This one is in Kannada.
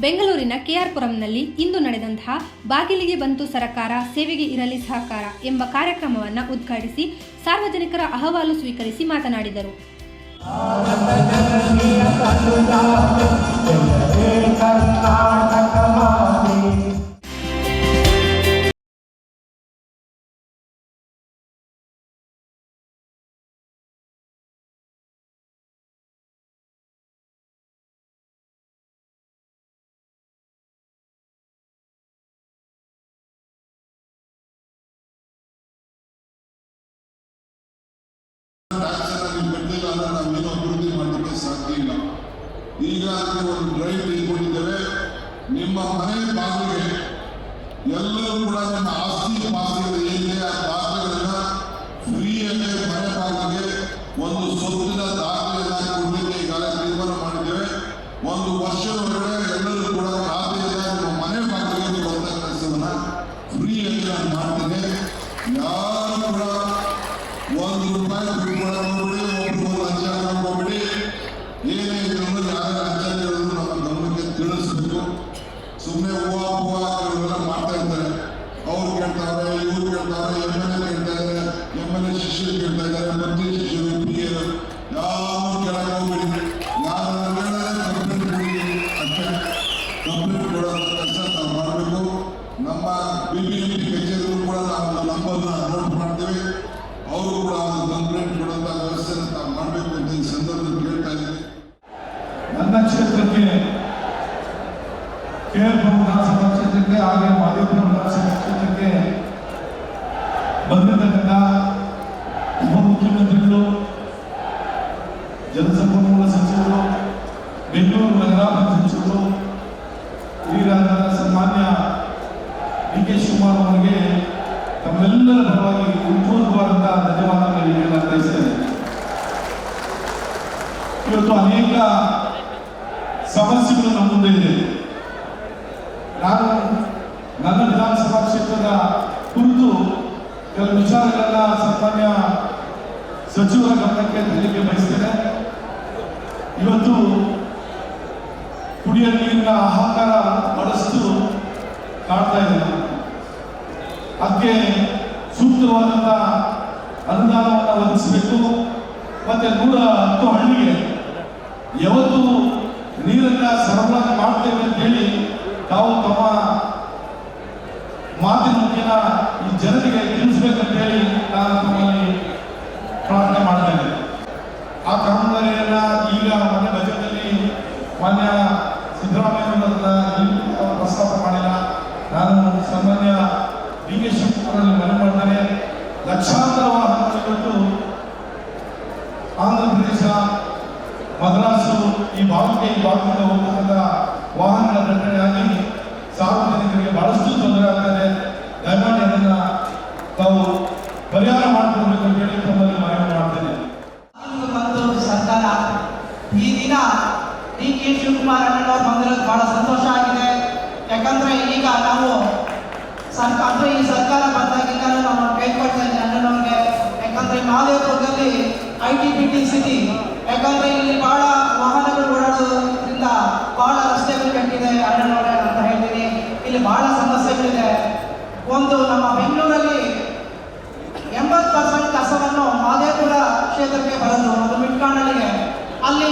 ಬೆಂಗಳೂರಿನ ಕೆಆರ್ಪುರಂನಲ್ಲಿ ಇಂದು ನಡೆದಂತಹ ಬಾಗಿಲಿಗೆ ಬಂತು ಸರಕಾರ, ಸೇವೆಗೆ ಇರಲಿ ಸಹಕಾರ ಎಂಬ ಕಾರ್ಯಕ್ರಮವನ್ನು ಉದ್ಘಾಟಿಸಿ ಸಾರ್ವಜನಿಕರ ಅಹವಾಲು ಸ್ವೀಕರಿಸಿ ಮಾತನಾಡಿದರು. ಅದಕ್ಕೆ ಒಂದು ಡ್ರೈವ್ ನಿಮ್ಮ ಮನೆ ಬಾಗಿಲಿಗೆ ಎಲ್ಲರೂ ಕೂಡ ನಿಮ್ಮ ಆಸ್ತಿ ಪಾಸ್ತಿಗಳು ಏನಿದೆ ಆ ದಾಖಲೆಗಳನ್ನ ಫ್ರೀಯಾಗಿ ಮನೆ ಬಾಗಿಲಿಗೆ ಒಂದು ಸ್ವತ್ತಿನ ದಾಖಲೆಯನ್ನ ನನ್ನ ಕ್ಷೇತ್ರಕ್ಕೆ ಕೇರಳ ವಿಧಾನಸಭಾ ಕ್ಷೇತ್ರಕ್ಕೆ ಹಾಗೆ ಮಾದೇಪುರ ವಿಧಾನಸಭಾ ಕ್ಷೇತ್ರಕ್ಕೆ ಬಂದಿರತಕ್ಕಂಥ ಉಪಮುಖ್ಯಮಂತ್ರಿಗಳು ಜಲಸಂಪನ್ಮೂಲ ಸಚಿವರು, ಬೆಂಗಳೂರು ನಗರಾಭಿವೃದ್ಧಿ ಸಚಿವರು ಹಿರಿಯರಾದ ಸನ್ಮಾನ್ಯ ಡಿ ಕೆ ಶಿವಕುಮಾರ್ ಅವರಿಗೆ ತಮ್ಮೆಲ್ಲರ ಪರವಾಗಿ ಉತ್ಪೂರ್ವವಾದಂತಹ ಧನ್ಯವಾದಗಳನ್ನು ಬಯಸ್ತೇನೆ ಇವತ್ತು ಅನೇಕ ಸಮಸ್ಯೆಗಳು ನಮ್ಮ ಮುಂದೆ ಇದೆ. ನಾನು ನನ್ನ ವಿಧಾನಸಭಾ ಕ್ಷೇತ್ರದ ಕುರಿತು ಕೆಲವು ವಿಚಾರಗಳನ್ನ ಸಾಮಾನ್ಯ ಸಚಿವರ ಗಮನಕ್ಕೆ ತರಲಿಕ್ಕೆ ಬಯಸ್ತೇನೆ. ಇವತ್ತು ಕುಡಿಯ ನೀರಿನ ಆಹಾಕಾರ ಬಹಳಷ್ಟು ಕಾಡ್ತಾ ಇದೆ. ಅದಕ್ಕೆ ಸೂಕ್ತವಾದಂಥ ಅನುದಾನವನ್ನು ಒದಗಿಸಬೇಕು. ಮತ್ತೆ ನೂರ ಹತ್ತು ಹಳ್ಳಿಗೆ ಯಾವತ್ತು ನೀರನ್ನ ಸರಬರಾಜು ಮಾಡ್ತೇವೆ ಅಂತ ಹೇಳಿ ತಾವು ತಮ್ಮ ಮಾತಿನ ಮುಖೇನ ಈ ಜನರಿಗೆ ತಿಳಿಸ್ಬೇಕಂತ ಹೇಳಿ ನಾನು ತಮ್ಮಲ್ಲಿ ಪ್ರಾರ್ಥನೆ ಮಾಡ್ತಾ ಇದ್ದೇನೆ. ಆ ಕಾಮಗಾರಿಯನ್ನ ಈಗ ಮೊನ್ನೆ ಬಜೆಟ್ನಲ್ಲಿ ಮಾನ್ಯ ಸಿದ್ದರಾಮಯ್ಯ ಪ್ರಸ್ತಾಪ ಮಾಡಿಲ್ಲ. ನಾನು ಸಾಮಾನ್ಯ ಡಿ ಕೆ ಶಿವಕುಮಾರ್ ಮನವಿ ಮಾಡ್ತೇನೆ. ಲಕ್ಷಾಂತರ ವಾಹನಗಳು ಈ ಭಾಗದಿಂದ ಹೋಗ್ತಕ್ಕಂಥ ವಾಹನಗಳ ದಟ್ಟಣೆಯಾಗಿ ಸಾರ್ವಜನಿಕರಿಗೆ ಬಹಳಷ್ಟು ತೊಂದರೆ ಆಗ್ತದೆ. ದಯಮಾಡಿ ತಾವು ಪರಿಹಾರ ಮಾಡಿಕೊಡ್ಬೇಕು ಅಂತ ಹೇಳಿ ತಮ್ಮಲ್ಲಿ ಮನವಿ ಮಾಡ್ತೇನೆ ಸರ್ಕಾರ. ಈ ದಿನ ಡಿ ಕೆ ಶಿವಕುಮಾರ್ ಅಣ್ಣನವರು ಬಂದಿರೋದು ಬಹಳ ಸಂತೋಷ ಆಗಿದೆ. ಯಾಕಂದ್ರೆ ಈಗ ನಾವು ಸರ್ಕಾರ ಈ ಸರ್ಕಾರ ಬಂದಾಗಿಂದ ನಾವು ಕೇಳ್ಕೊಳ್ತಾ ಅಣ್ಣನವ್ರಿಗೆ. ಯಾಕಂದ್ರೆ ಮಾದೇವಪುರದಲ್ಲಿ I T B T city ಯಾಕಂದ್ರೆ ಇಲ್ಲಿ ಬಹಳ ವಾಹನಗಳು ಓಡಾಡೋದ್ರಿಂದ ಬಹಳ ರಸ್ತೆಗಳು ಕೆಟ್ಟಿದೆ ಅಣ್ಣನವ್ರೆ ಅಂತ ಹೇಳ್ತೀನಿ ಇಲ್ಲಿ ಬಹಳ ಸಮಸ್ಯೆಗಳಿದೆ. ಒಂದು ನಮ್ಮ ಬೆಂಗಳೂರಲ್ಲಿ ಎಂಬತ್ತು ಪರ್ಸೆಂಟ್ ಕಸವನ್ನು ಮಾದೇಪುರ ಕ್ಷೇತ್ರಕ್ಕೆ ಬರೋದು ಅದು ಮಿಟ್ಕಾಣಲ್ಲಿಗೆ ಅಲ್ಲಿ